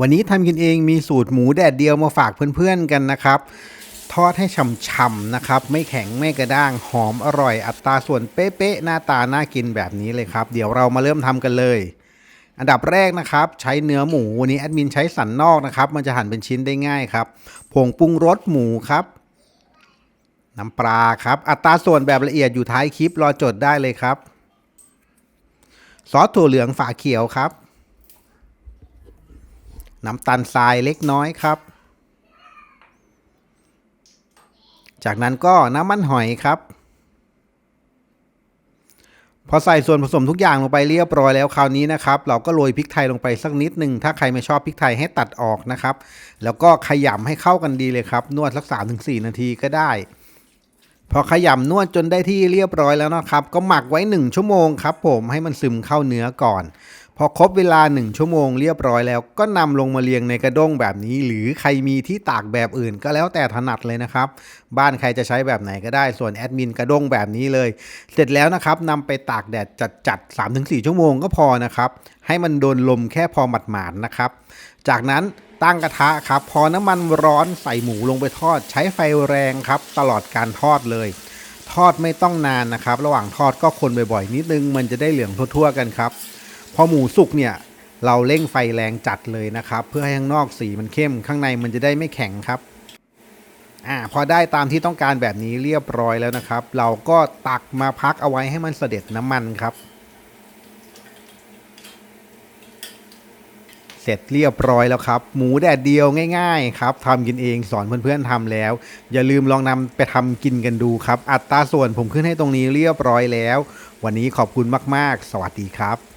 วันนี้ทำกินเองมีสูตรหมูแดดเดียวมาฝากเพื่อนๆกันนะครับ ทอดให้ฉ่ำๆนะครับ ไม่แข็งไม่กระด้างหอมอร่อย อัตราส่วนเป๊ะๆหน้าตาน่ากินแบบนี้เลยครับ เดี๋ยวเรามาเริ่มทำกันเลย อันดับแรกนะครับ ใช้เนื้อหมูวันนี้แอดมินใช้สันนอกนะครับ มันจะหั่นเป็นชิ้นได้ง่ายครับผงปรุงรสหมูครับ น้ำปลาครับ อัตราส่วนแบบละเอียดอยู่ท้ายคลิปรอจดได้เลยครับ ซอสถั่วเหลืองฝาเขียวครับ น้ำตาลทรายเล็กน้อยครับ จากนั้นก็น้ำมันหอยครับ พอใส่ส่วนผสมทุกอย่างลงไปเรียบร้อยแล้วคราวนี้นะครับ เราก็โรยพริกไทยลงไปสักนิดหนึ่งถ้าใครไม่ชอบพริกไทยให้ตัดออกนะครับ แล้วก็ขยำให้เข้ากันดีเลยครับ นวดสัก3-4นาทีก็ได้พอขยำนวดจนได้ที่เรียบร้อยแล้วนะครับ ก็หมักไว้ 1 ชั่วโมงครับผมให้มันซึมเข้าเนื้อก่อน พอครบเวลา 1 ชั่วโมงเรียบร้อยแล้วก็นำลงมาเรียงในกระด้งแบบนี้ หรือใครมีที่ตากแบบอื่นก็แล้วแต่ถนัดเลยนะครับ บ้านใครจะใช้แบบไหนก็ได้ส่วนแอดมินกระด้งแบบนี้เลย เสร็จแล้วนะครับนำไปตากแดดจัดๆ3-4 ชั่วโมงก็พอนะครับ ให้มันโดนลมแค่พอหมาดๆนะครับ จากนั้นตั้งกระทะครับ พอน้ำมันร้อนใส่หมูลงไปทอด ใช้ไฟแรงครับ ตลอดการทอดเลย ทอดไม่ต้องนานนะครับ ระหว่างทอดก็คนบ่อยๆนิดนึง มันจะได้เหลืองทั่วๆกันครับ พอหมูสุกเนี่ยเราเร่งไฟแรงจัดเลยนะครับ เพื่อให้ข้างนอกสีมันเข้ม ข้างในมันจะได้ไม่แข็งครับอ่าพอได้ตามที่ต้องการแบบนี้เรียบร้อยแล้วนะครับ เราก็ตักมาพักเอาไว้ให้มันเสด็จน้ำมันครับ เสร็จเรียบร้อยแล้วครับ หมูแดดเดียวง่ายๆครับทำกินเองสอนเพื่อนๆทำแล้ว อย่าลืมลองนำไปทำกินกันดูครับ อัตราส่วนผมขึ้นให้ตรงนี้เรียบร้อยแล้ว วันนี้ขอบคุณมากๆ สวัสดีครับ